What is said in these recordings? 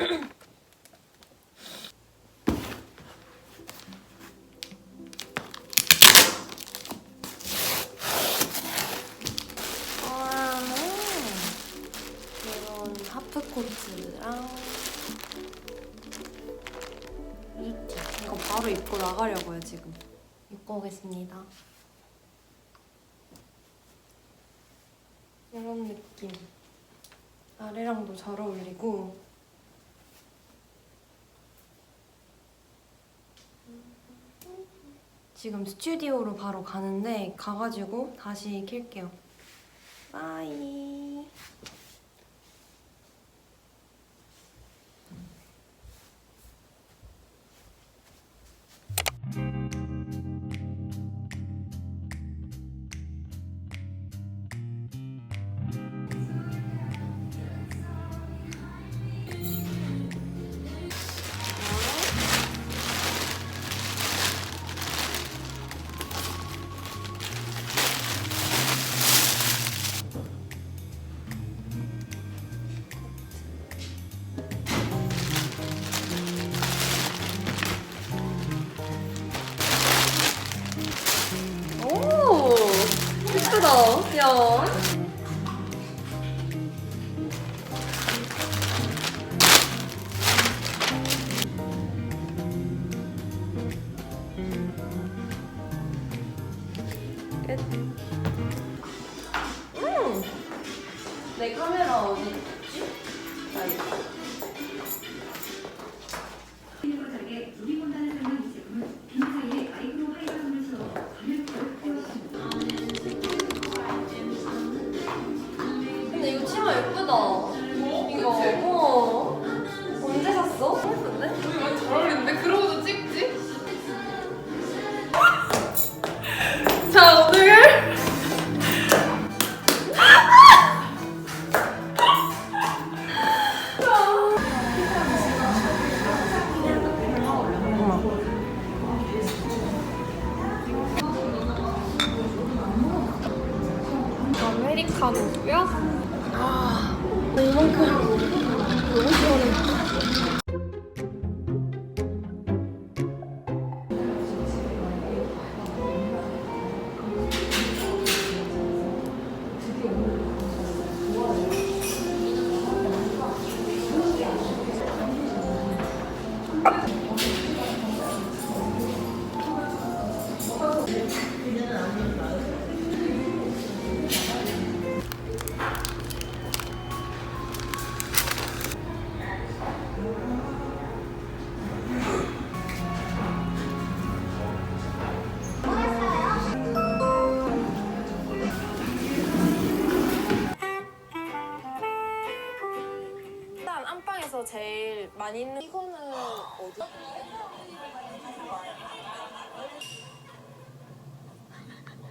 와, 이런 하프 코트랑 이티 이거 바로 입고 나가려고요 지금. 입고 오겠습니다. 이런 느낌. 아래랑도 잘 어울리고 지금 스튜디오로 바로 가는데 가가지고 다시 킬게요. 바이 야 끝. 예쁘다. 이거 어. 언제 샀어? 예쁜데? 잘 어울리는데? 그러고도 찍지? 자, 오늘 아메리카노고요. 아, 이만큼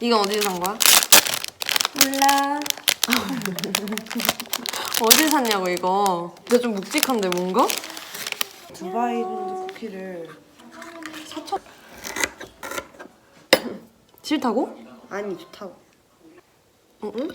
이건 어디서 산 거야? 몰라. 어디 샀냐고 이거. 근데 좀 묵직한데 뭔가? 두바이 랜드 쿠키를 사천 싫다고? 아니 좋다고 응? 응?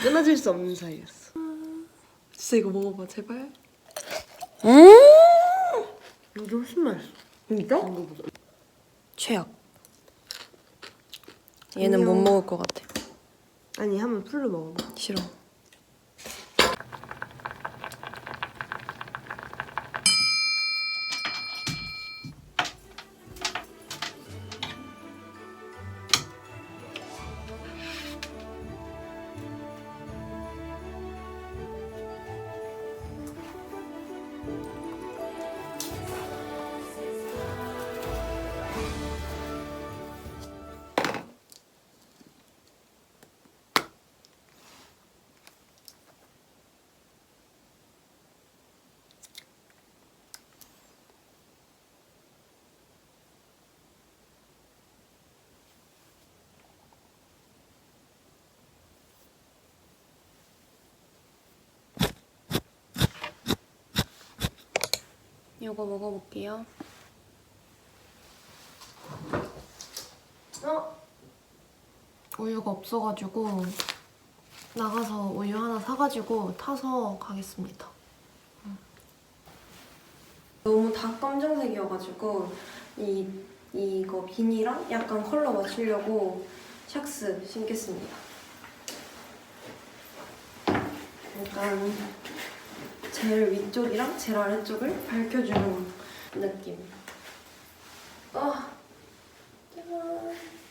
끊어질 수 없는 사이였어 진짜 이거 먹어봐 제발. 음. 이게 훨씬 맛있어 진짜? 최악. 얘는 못. 먹을 것 같아. 아니 한번 풀로 먹어봐 싫어. 이거 먹어볼게요. 어? 우유가 없어가지고 나가서 우유 하나 사가지고 타서 가겠습니다. 음. 너무 다 검정색이어가지고 이 이거 비니랑 약간 컬러 맞추려고 샥스 신겠습니다. 약간 제일 위쪽이랑 제일 아래쪽을 밝혀주는 느낌. 아, 제발. 어차피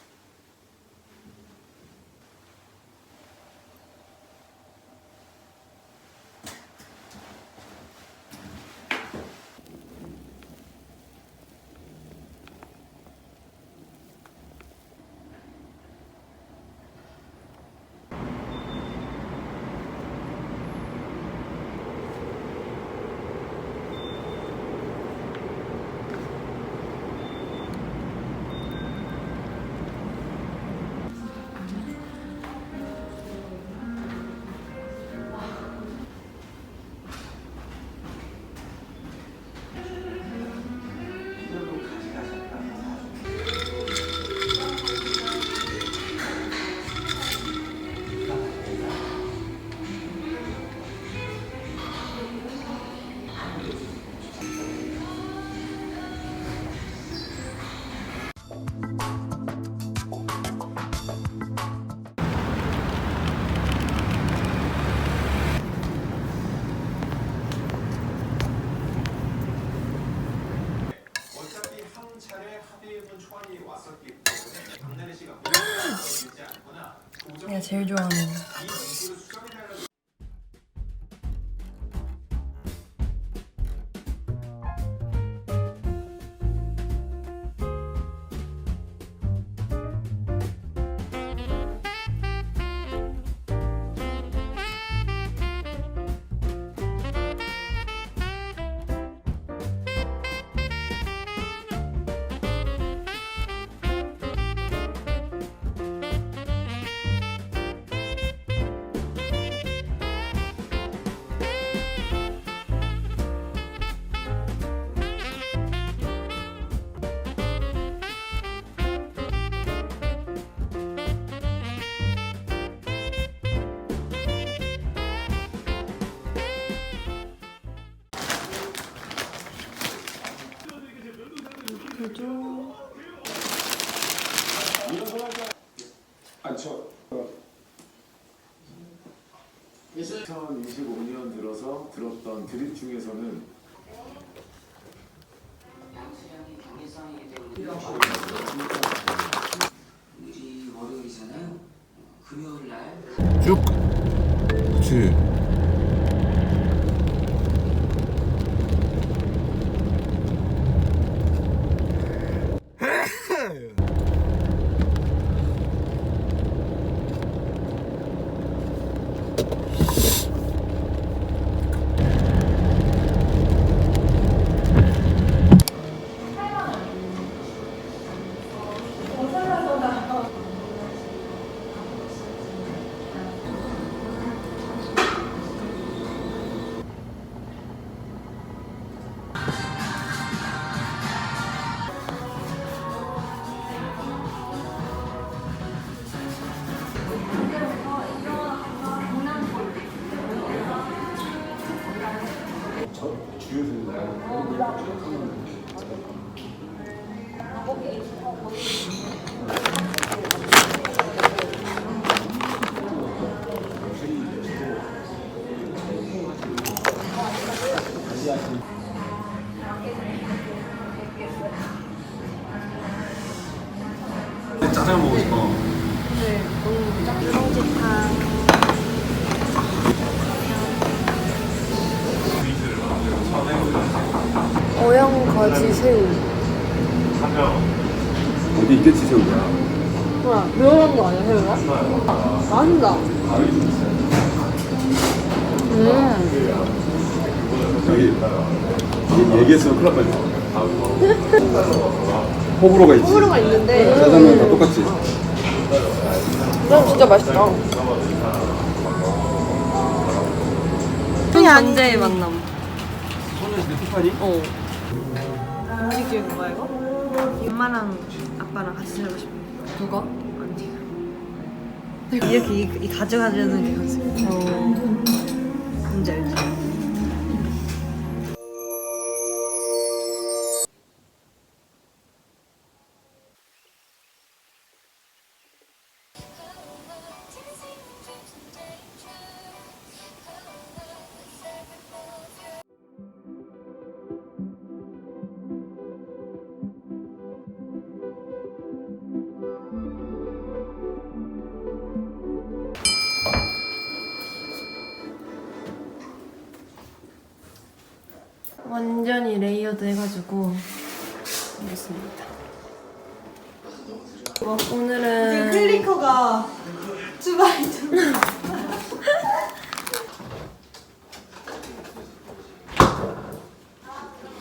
제일 좋아하는 2025년 들어서 들었던 드립 중에서는 경계성이기 때문에 우리 월요일이잖아요. 어, 금요일 날 쭉. 그치 어영 거지 새우. 어디 있겠지 새우가 뭐야 매운한 거 아니야 새우가? 맛있다. 저기 이- 얘기했으면 큰일 날 뻔했어. 호불호가 있지. 호불호가 있는데. 짜장면 다 똑같지 이건 진짜 맛있다. 전제의 만남. 소녀시대 티파니? 어. 기회 뭐야 이거? 엄마랑 아빠랑 같이 살고 싶어. 누가? 언니가. 이렇게 이, 이 가져가려는 게 연습. 어. 뭔지 알지? 해가지고 먹겠습니다. 오늘은 클리커가 주바이 좀.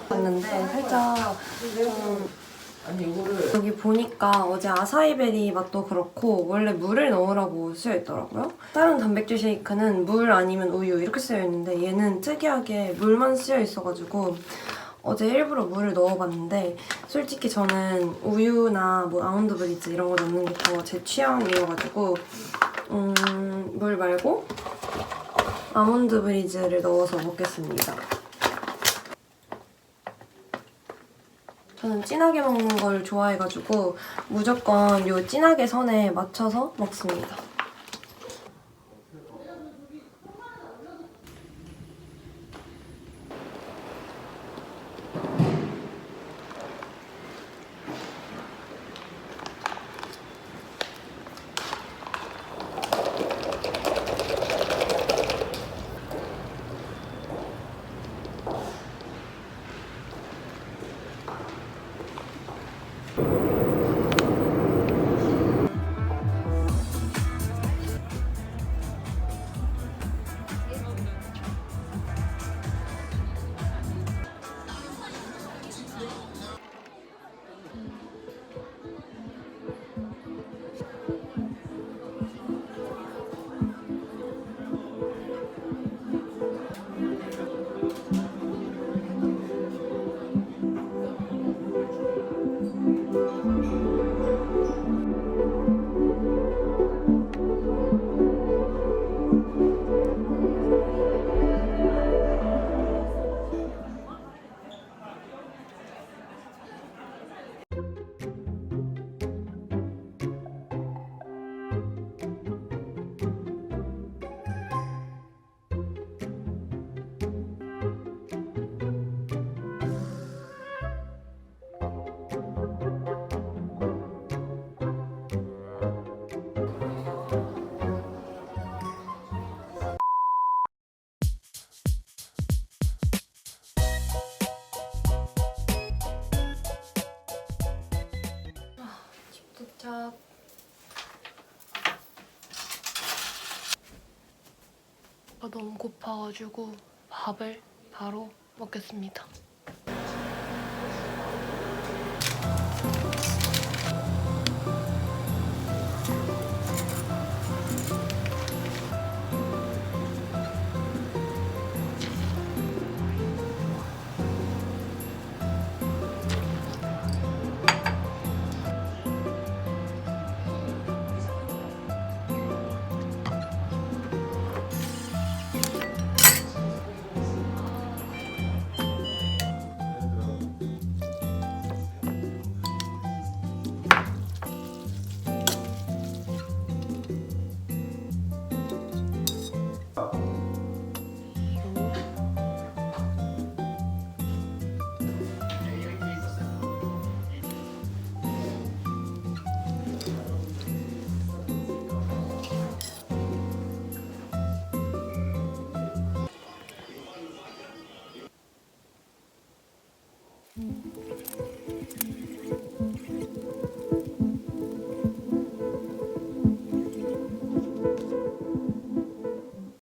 왔는데 살짝 좀 여기 보니까 어제 아사이베리 맛도 그렇고 원래 물을 넣으라고 쓰여 있더라고요. 다른 단백질 쉐이크는 물 아니면 우유 이렇게 쓰여 있는데 얘는 특이하게 물만 쓰여 있어가지고 어제 일부러 물을 넣어봤는데 솔직히 저는 우유나 뭐 아몬드 브리즈 이런 거 넣는 게 더 제 취향이어가지고 음, 물 말고 아몬드 브리즈를 넣어서 먹겠습니다. 저는 진하게 먹는 걸 좋아해가지고 무조건 요 진하게 선에 맞춰서 먹습니다. 너무 고파가지고 밥을 바로 먹겠습니다.